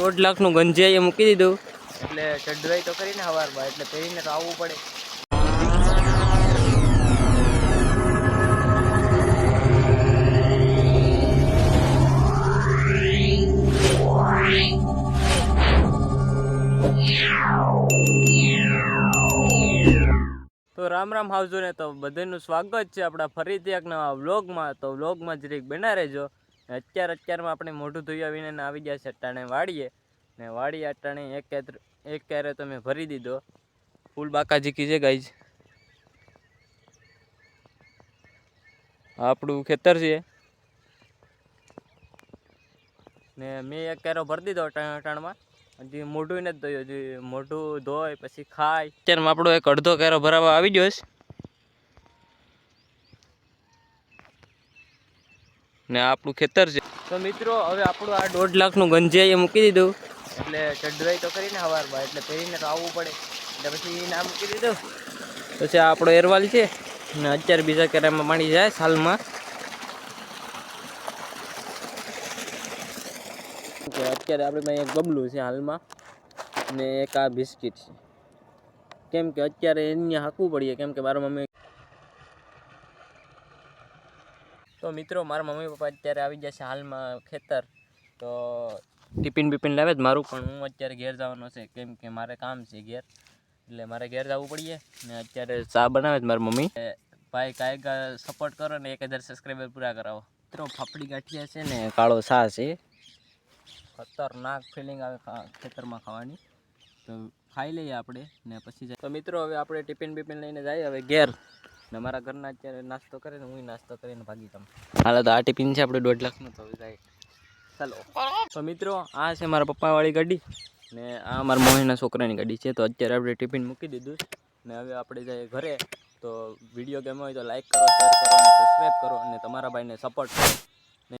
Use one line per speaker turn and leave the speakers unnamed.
દોઢ લાખનું ગંજિયા એ મૂકી દીધું. એટલે ચડવાઈ તો કરીને હવારમાં એટલે પહેરીને તો આવવું પડે. તો રામ રામ આવજો ને તો બધાનું સ્વાગત છે આપણા ફરીથી એક નવા વ્લોગમાં. તો વ્લોગમાં જરીક બના રહેજો. અત્યારે અત્યારમાં આપણે મોઢું ધોઈ આવીને આવી ગયા છે અટાણે વાળીએ ને વાળી અટાણે એક કેત્ર, એક કેરે તો ભરી દીધો. ફૂલ બાકાજી કીજે ગાઈજ આપણું ખેતર છે. ને મેં એક કેરો ભરી દીધો અટાણ અટાણમાં. હજી મોઢું નથી ધોયું, હજી મોઢું ધોય પછી ખાય. અત્યારમાં આપણો એક અડધો કેરો ભરાવા આવી ગયો છે. ને આપણું ખેતર છે. તો મિત્રો, હવે આપણું આ દોઢ લાખનું ગંજાઈ એ મૂકી દીધું. એટલે ચડવાઈ તો કરીને હવારમાં, એટલે પહેરીને તો આવવું પડે. એટલે પછી ના મૂકી દીધું. પછી આપણો એરવાલ છે. ને અત્યારે બીજા કેરામાં પાણી જાય સાલમાં. અત્યારે આપણે પાસે એક ગમલું છે હાલમાં, ને એક આ બિસ્કિટ છે. કેમ કે અત્યારે એને હાંકવું પડીએ, કેમ કે મારા મમ્મી તો મિત્રો, મારા મમ્મી પપ્પા અત્યારે આવી જશે હાલમાં ખેતર. તો ટિફિન બિફિન લાવે જ મારું, પણ હું અત્યારે ઘેર જવાનો છે. કેમ કે મારે કામ છે ઘેર. એટલે મારે ઘેર જવું પડીએ. ને અત્યારે ચા બનાવે જ મારી મમ્મી. ભાઈ કાંઈક સપોર્ટ કરો ને એક હજાર સબસ્ક્રાઈબર પૂરા કરાવો. મિત્રો, ફાફડી ગાંઠિયા છે ને, કાળો સા છે. ખતરનાક ફિલિંગ આવે ખેતરમાં ખાવાની. તો ખાઈ લઈએ આપણે ને પછી તો મિત્રો, હવે આપણે ટિફિન બિફિન લઈને જઈએ હવે ઘેર. ને મારા ઘરના અત્યારે નાસ્તો કરે ને હું નાસ્તો કરીને ભાગી જાઉં. હાલ તો આ ટિફિન છે આપણે દોઢ લાખનું તો ચાલો. તો મિત્રો, આ છે મારા પપ્પાવાળી ગાડી ને આ મારા મોહીના છોકરાની ગાડી છે. તો અત્યારે આપણે ટિફિન મૂકી દીધું ને હવે આપણે જઈએ ઘરે. તો વીડિયો ગેમ હોય તો લાઈક કરો શેર કરો અને સબસ્ક્રાઈબ કરો અને તમારા ભાઈને સપોર્ટ કરો.